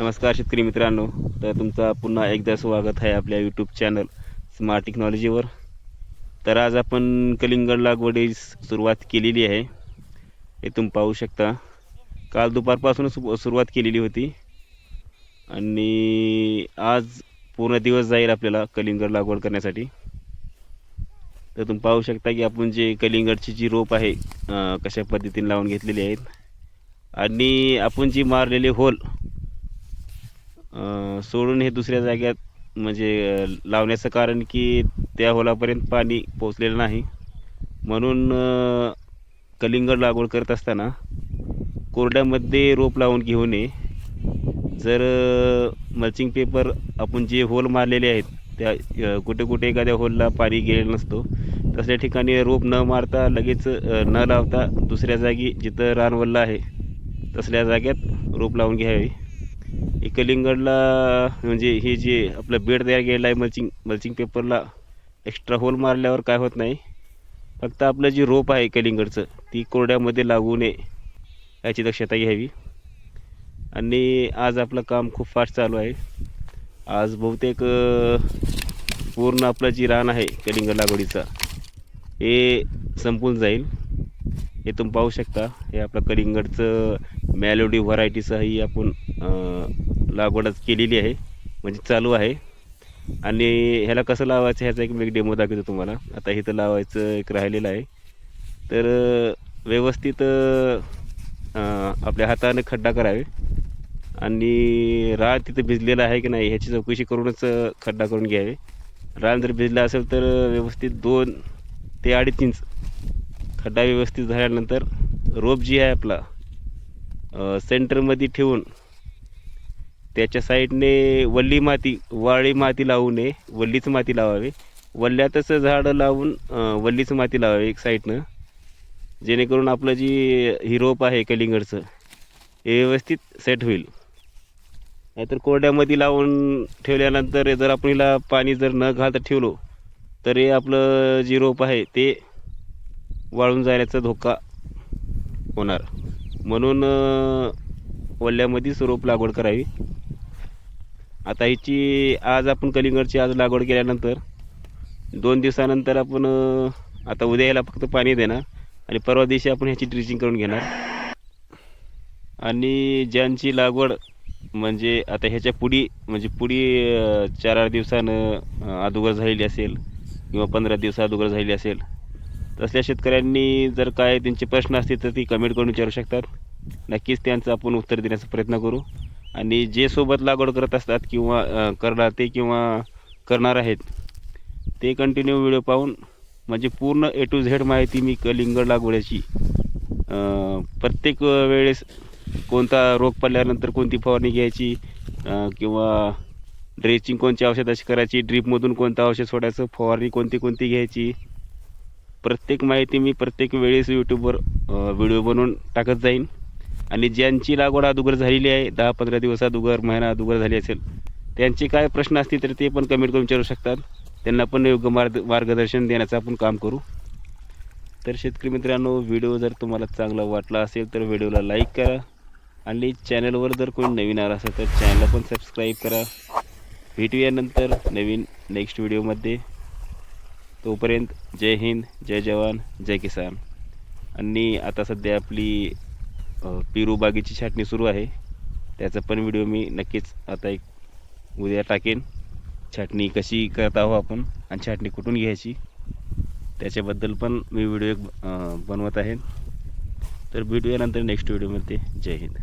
नमस्कार शेतकरी मित्रांनो. तर तुमचा पुन्हा एकदा स्वागत आहे आपल्या यूट्यूब चॅनल स्मार्ट टेक्नॉलॉजीवर तर आज आपण कलिंगड लागवडीस सुरुवात केलेली आहे. हे तुम्ही पाहू शकता. काल दुपारपासूनच सु- सुरुवात केलेली होती. आणि आज पूर्ण दिवस जाईल आपल्याला कलिंगड लागवड करण्यासाठी. तर तुम्ही पाहू शकता की आपण जे कलिंगडची जी रोप आहे कशा पद्धतीने लावून घेतलेली आहेत. आणि आपण जी मारलेले होल सोडून हे दुसऱ्या जाग्यात म्हणजे लावण्याचं कारण की त्या होलापर्यंत पाणी पोचलेलं नाही. म्हणून कलिंगड लागवड करत असताना कोरड्यामध्ये रोप लावून घेऊ नये जर मल्चिंग पेपर आपण जे होल मारलेले आहेत त्या कुठे कुठे एखाद्या होलला पाणी गेलेलं नसतो तसल्या ठिकाणी रोप न मारता लगेच न लावता दुसऱ्या जागी जिथं रानवल्ला आहे तसल्या जाग्यात रोप लावून घ्यावे. हे कलिंगडला म्हणजे हे जे आपलं बेड तयार केलेलं आहे मल्चिंग मल्चिंग पेपरला एक्स्ट्रा होल मारल्यावर काय होत नाही. फक्त आपलं जे रोप आहे कलिंगडचं ती कोरड्यामध्ये लागू नये याची दक्षता घ्यावी. आणि आज आपलं काम खूप फास्ट चालू आहे. आज बहुतेक पूर्ण आपलं जी रान आहे कलिंगड लागवडीचा हे संपून जाईल. हे तुम्ही पाहू शकता. हे आपलं कलिंगडचं मॅलोडी व्हरायटीचं ही आपण लागवडच केलेली आहे. म्हणजे चालू आहे. आणि ह्याला कसं लावायचं ह्याचा एक मी एक डेमो दाखवतो तुम्हाला. आता इथं लावायचं एक राहिलेलं आहे. तर व्यवस्थित आपल्या हाताने खड्डा करावे. आणि रान तिथं भिजलेला आहे की नाही ह्याची चौकशी करूनच खड्डा करून घ्यावे. रान जर भिजला असेल तर व्यवस्थित दोन ते अडीच इंच खड्डा व्यवस्थित झाल्यानंतर रोप जी आहे आपला सेंटरमध्ये ठेवून त्याच्या साईडने वल्ली माती वाळी माती लावू नये वल्लीच माती लावावी. वल्ल्यातच झाडं लावून वल्लीच माती लावावी एक साईडनं. जेणेकरून आपलं जी ही रोप आहे कलिंगडचं हे व्यवस्थित सेट होईल. नाहीतर कोरड्यामध्ये लावून ठेवल्यानंतर जर आपण हिला पाणी जर न घालता ठेवलो तर हे आपलं जी रोप आहे ते वाळून जाण्याचा धोका होणार. म्हणून वल्ल्यामध्येच रोप लागवड करावी. आता ह्याची आज आपण कलिंगडची आज लागवड केल्यानंतर दोन दिवसानंतर आपण आता उद्या याला फक्त पाणी देणार आणि परवा दिवशी आपण ह्याची ड्रिचिंग करून घेणार. आणि ज्यांची लागवड म्हणजे आता ह्याच्या पुढी म्हणजे पुढी चार आठ दिवसानं अं, अगोदर झालेली असेल किंवा पंधरा दिवसा अगोदर झालेली असेल तसल्या शेतकऱ्यांनी जर काय त्यांचे प्रश्न असतील तर ती कमेंट करून विचारू शकतात. नक्कीच त्यांचं आपण उत्तर देण्याचा प्रयत्न करू. आणि जे सोबत लागवड करत असतात किंवा करणार ते किंवा करणार आहेत ते कंटिन्यू व्हिडिओ पाहून म्हणजे पूर्ण ए टू झेड माहिती मी कलिंगड लागवड्याची प्रत्येक वेळेस कोणता रोग पडल्यानंतर कोणती फवारणी घ्यायची किंवा ड्रेचिंग औषध अशी करायची ड्रीपमधून कोणतं औषध सोडायचं फवारणी कोणती कोणती घ्यायची प्रत्येक माहिती मी प्रत्येक वेळेस यूट्यूबवर व्हिडिओ बनवून टाकत जाईन. आणि ज्यांची लागवड अगोदर झालेली आहे दहा पंधरा दिवस अदुगर महिना अगोदर झाली असेल त्यांचे काय प्रश्न असतील तर ते पण कमेंट करून विचारू शकतात. त्यांना पण योग्य मार्ग मार्गदर्शन देण्याचं आपण काम करू. तर शेतकरी मित्रांनो व्हिडिओ जर तुम्हाला चांगला वाटला असेल तर व्हिडिओला लाईक करा. आणि चॅनलवर जर कोणी नवीन आला असेल तर चॅनलला पण सबस्क्राईब करा. भेटूया नंतर नवीन नेक्स्ट व्हिडिओमध्ये तोपर्यंत जय हिंद जय जवान जय किसान. आणि आता सध्या आपली पिरू पेरू बागेची छाटणी सुरू आहे. त्याचा पण व्हिडिओ मी नक्कीच आता एक उद्या टाकेन. छाटणी कशी करत आहो आपण आणि छाटणी कुठून घ्यायची त्याच्याबद्दल पण मी व्हिडिओ एक बनवत आहे. तर भेटूया नंतर नेक्स्ट व्हिडिओमध्ये जय हिंद.